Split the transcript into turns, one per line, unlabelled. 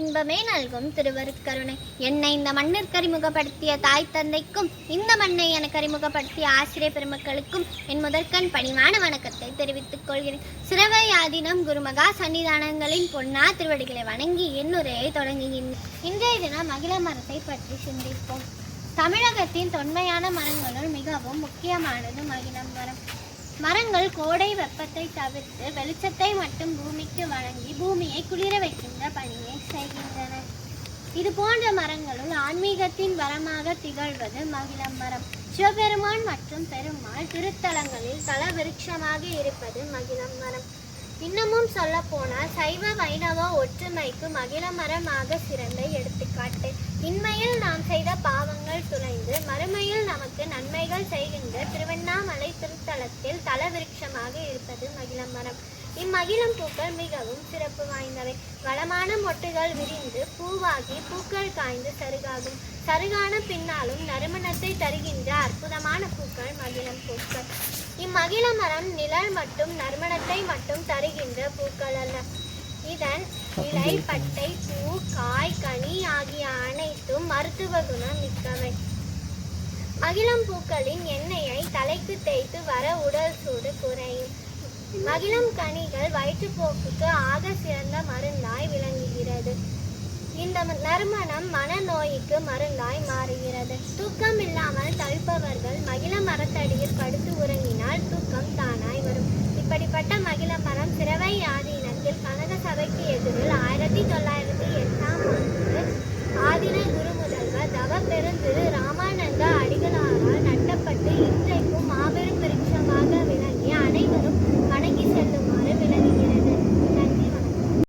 இன்பமே நல்கும் திருவருட்கருணை என்னை இந்த மண்ணிற்கு அறிமுகப்படுத்திய தாய் தந்தைக்கும் இந்த மண்ணை எனக்கு அறிமுகப்படுத்திய ஆசிரியர் பெருமக்களுக்கும் என் முதற்கண் பணிவான வணக்கத்தை தெரிவித்துக் கொள்கிறேன். சிறவை ஆதீனம் குருமகா சன்னிதானங்களின் பொன்னா திருவடிகளை வணங்கி என்னுரையை தொடங்குகின்றேன் இன்றைய தினம் மகிழ மரத்தை பற்றி சிந்திப்போம். தமிழகத்தின் தொன்மையான மரங்களுள் மிகவும் முக்கியமானது மகிழம் மரம். மரங்கள் கோடை வெப்பத்தை தவிர்த்து வெளிச்சத்தை மட்டும் பூமிக்கு வழங்கி பூமியை குளிர வைக்கின்ற பணியை இது போன்ற மரங்களுள் ஆன்மீகத்தின் வரமாக திகழ்வது மகிழம் மரம் சிவபெருமான் மற்றும் பெருமாள் திருத்தலங்களில் தல விருட்சமாக இருப்பது மகிழம் மரம் இன்னமும் சொல்ல போனால் சைவ வைணவ ஒற்றுமைக்கு மகிழ மரமாக சிறந்த எடுத்துக்காட்டு. இன்மையில் நாம் செய்த பாவங்கள் துளைந்து மறுமையில் நமக்கு நன்மைகள் செய்கின்ற திருவண்ணாமலை திருத்தலத்தில் தல விருட்சமாக இருப்பது மகிழம் மரம் இம்மகிழம் பூக்கள் மிகவும் சிறப்பு வாய்ந்தவை. வளமான மொட்டுகள் விரிந்து பூவாகி பூக்கள் காய்ந்து சருகாகும். சருகான பின்னாலும் நறுமணத்தை தருகின்ற அற்புதமான பூக்கள் மகிழம் பூக்கள். இம்மகிழ மரம் நிழல் மட்டும் நறுமணத்தை மட்டும் தருகின்ற பூக்கள் அல்ல. இதன் இலை பட்டை பூ காய் கனி ஆகிய அனைத்தும் மருத்துவ குணம் மிக்கவை. மகிழம் பூக்களின் எண்ணெயை தலைக்கு தேய்த்து வர உடல் சூடு குறையும். அகிலம் கனிகள் வயிற்றுப்போக்குக்கு ஆக சிறந்த மருந்தாய் விளங்குகிறது. இந்த நறுமணம் மனநோய்க்கு மருந்தாய் மாறுகிறது. தூக்கம் இல்லாமல் தவிப்பவர்கள் மகிழ மரத்தடியில் படுத்து உறங்கினால் தூக்கம் தானாய் வரும். இப்படிப்பட்ட மகிழ மரம் சிறவை ஆதீனத்தில் கனக சபைக்கு எதிரில் ஆயிரத்தி தொள்ளாயிரத்தி